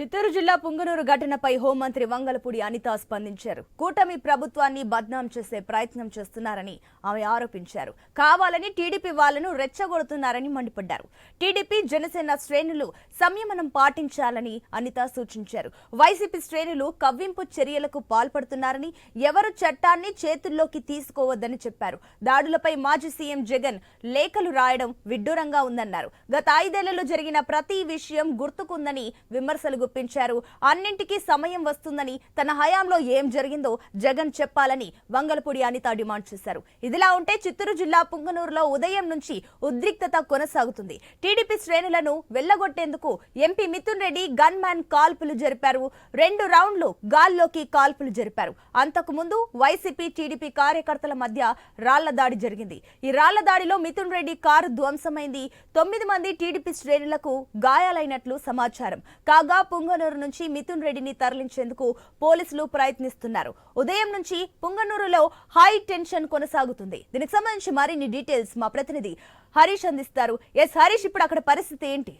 చిత్తూరు జిల్లా పుంగనూరు ఘటనపై హోంమంత్రి వంగలపూడి అనిత స్పందించారు. కూటమి ప్రభుత్వాన్ని బద్నాం చేసే ప్రయత్నం చేస్తున్నారని ఆమె ఆరోపించారు. కావాలని టీడీపీ వాళ్ళను రెచ్చగొడుతున్నారని మండిపడ్డారు. టీడీపీ జనసేన శ్రేణులు సంయమనం పాటించాలని అనిత సూచించారు. వైసీపీ శ్రేణులు కవ్వింపు చర్యలకు పాల్పడుతున్నారని ఎవరు చట్టాన్ని చేతుల్లోకి తీసుకోవద్దని చెప్పారు. దాడులపై మాజీ సీఎం జగన్ లేఖలు రాయడం విడ్డూరంగా ఉందన్నారు. గత ఐదేళ్ళలో జరిగిన ప్రతి విషయం గుర్తుకుందని విమర్శలు చూపించారు అన్నింటికీ సమయం వస్తుందని తన హయాంలో ఏం జరిగిందో జగన్ చెప్పాలని వంగలపూడి అనిత డిమాండ్ చేశారు. ఇదిలా ఉంటే చిత్తూరు జిల్లా పుంగనూరులో ఉదయం నుంచి ఉద్రిక్తత కొనసాగుతుంది. టీడీపీ శ్రేణులను వెళ్ళగొట్టేందుకు MP Mithun Reddy gunman కాల్పులు జరిపారు. రెండు రౌండ్లు గాల్లోకి కాల్పులు జరిపారు. అంతకు ముందు వైసీపీ టీడీపీ కార్యకర్తల మధ్య రాళ్ళ దాడి జరిగింది. ఈ రాళ్ళ దాడిలో మిథున్ రెడ్డి కారు ధ్వంసమైంది. తొమ్మిది మంది టీడీపీ శ్రేణులకు గాయాలైనట్లు సమాచారం. కాగా పుంగనూరు నుంచి మిథున్ రెడ్డిని తరలించేందుకు పోలీసులు ప్రయత్నిస్తున్నారు. ఉదయం నుంచి పుంగనూరులో హై టెన్షన్ కొనసాగుతుంది. దీనికి సంబంధించి మరిన్ని డీటెయిల్స్ మా ప్రతినిధి హరీష్ అందిస్తారు. ఎస్ హరీష్ ఇప్పుడు అక్కడ పరిస్థితి ఏంటి?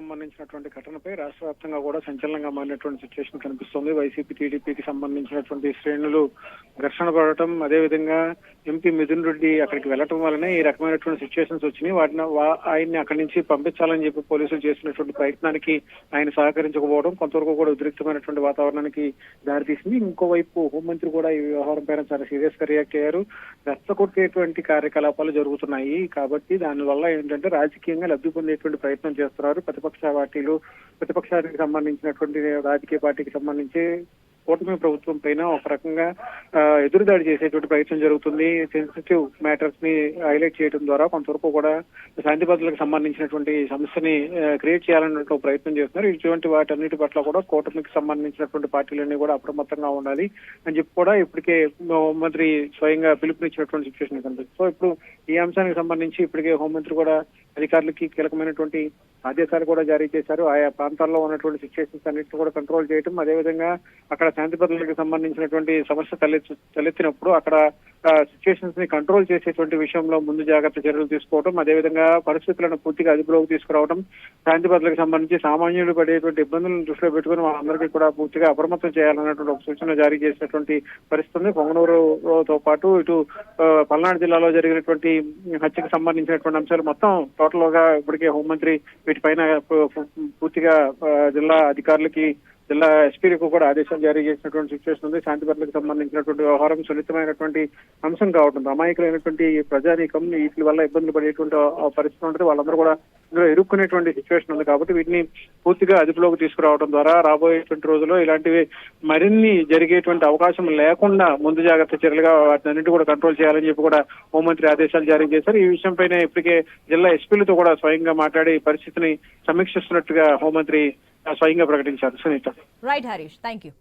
సంబంధించినటువంటి ఘటనపై రాష్ట్ర వ్యాప్తంగా కూడా సంచలనంగా మారినటువంటి సిచ్యువేషన్ కనిపిస్తుంది. వైసీపీ టీడీపీకి సంబంధించినటువంటి శ్రేణులు ఘర్షణ పడటం అదేవిధంగా ఎంపీ మిథున్ రెడ్డి అక్కడికి వెళ్ళటం వల్లనే ఈ రకమైనటువంటి సిచ్యువేషన్స్ వచ్చినాయి. వాటిని ఆయన్ని అక్కడి నుంచి పంపించాలని చెప్పి పోలీసులు చేసినటువంటి ప్రయత్నానికి ఆయన సహకరించకపోవడం కొంతవరకు కూడా ఉద్రిక్తమైనటువంటి వాతావరణానికి దారితీసింది. ఇంకోవైపు హోంమంత్రి కూడా ఈ వ్యవహారం పైన చాలా సీరియస్గా రియాక్ట్ అయ్యారు. రెచ్చగొట్టేటువంటి కార్యకలాపాలు జరుగుతున్నాయి. కాబట్టి దానివల్ల ఏంటంటే రాజకీయంగా లబ్ధి పొందేటువంటి ప్రయత్నం చేస్తున్నారు. ప్రతిపక్ష పార్టీలు ప్రతిపక్షానికి సంబంధించినటువంటి రాజకీయ పార్టీకి సంబంధించి కూటమి ప్రభుత్వం పైన ఒక రకంగా ఎదురుదాడి చేసేటువంటి ప్రయత్నం జరుగుతుంది. సెన్సిటివ్ మ్యాటర్స్ని హైలైట్ చేయడం ద్వారా కొంతవరకు కూడా శాంతి భద్రతలకు సంబంధించినటువంటి సమస్యని క్రియేట్ చేయాలన్నట్టు ఒక ప్రయత్నం చేస్తున్నారు. ఇటువంటి వాటన్నిటి పట్ల కూడా కూటమికి సంబంధించినటువంటి పార్టీలన్నీ కూడా అప్రమత్తంగా ఉండాలి అని చెప్పి కూడా ఇప్పటికే హోంమంత్రి స్వయంగా పిలుపునిచ్చినటువంటి సిచ్యువేషన్ కనిపిస్తుంది. సో ఇప్పుడు ఈ అంశానికి సంబంధించి ఇప్పటికే హోంమంత్రి కూడా అధికారులకి కీలకమైనటువంటి ఆదేశాలు కూడా జారీ చేశారు. ఆయా ప్రాంతాల్లో ఉన్నటువంటి సిచ్యువేషన్స్ అన్నింటిని కూడా కంట్రోల్ చేయడం అదేవిధంగా అక్కడ శాంతి భద్రతలకు సంబంధించినటువంటి సమస్య తలెత్తు తలెత్తినప్పుడు అక్కడ సిచ్యువేషన్స్ని కంట్రోల్ చేసేటువంటి విషయంలో ముందు జాగ్రత్త చర్యలు తీసుకోవడం అదేవిధంగా పరిస్థితులను పూర్తిగా అదుపులోకి తీసుకురావడం శాంతి భద్రతలకు సంబంధించి సామాన్యులు పడేటువంటి ఇబ్బందులను దృష్టిలో పెట్టుకుని వాళ్ళందరికీ కూడా పూర్తిగా అప్రమత్తం చేయాలన్నటువంటి ఒక సూచన జారీ చేసినటువంటి పరిస్థితి ఉంది. పొంగనూరుతో పాటు ఇటు పల్నాడు జిల్లాలో జరిగినటువంటి హత్యకు సంబంధించినటువంటి అంశాలు మొత్తం టోటల్గా ఇప్పటికే హోంమంత్రి వీటిపైన పూర్తిగా జిల్లా అధికారులకి జిల్లా ఎస్పీలకు కూడా ఆదేశాలు జారీ చేసినటువంటి సిచ్యువేషన్ ఉంది. శాంతి భద్రతకు సంబంధించినటువంటి వ్యవహారం సున్నితమైనటువంటి అంశం కావటం అమాయకులైనటువంటి ప్రజానీకం వీటి వల్ల ఇబ్బందులు పడేటువంటి పరిస్థితి ఉంటుంది. వాళ్ళందరూ కూడా ఇందులో ఇరుక్కునేటువంటి సిచ్యువేషన్ ఉంది. కాబట్టి వీటిని పూర్తిగా అదుపులోకి తీసుకురావడం ద్వారా రాబోయేటువంటి రోజుల్లో ఇలాంటివి మరిన్ని జరిగేటువంటి అవకాశం లేకుండా ముందు జాగ్రత్త చర్యలుగా వాటిని అన్నింటి కూడా కంట్రోల్ చేయాలని చెప్పి కూడా హోంమంత్రి ఆదేశాలు జారీ చేశారు. ఈ విషయంపైన ఇప్పటికే జిల్లా ఎస్పీలతో కూడా స్వయంగా మాట్లాడి పరిస్థితిని సమీక్షిస్తున్నట్టుగా హోంమంత్రి స్వయంగా ప్రకటించారు. Sunitha. Right Harish thank you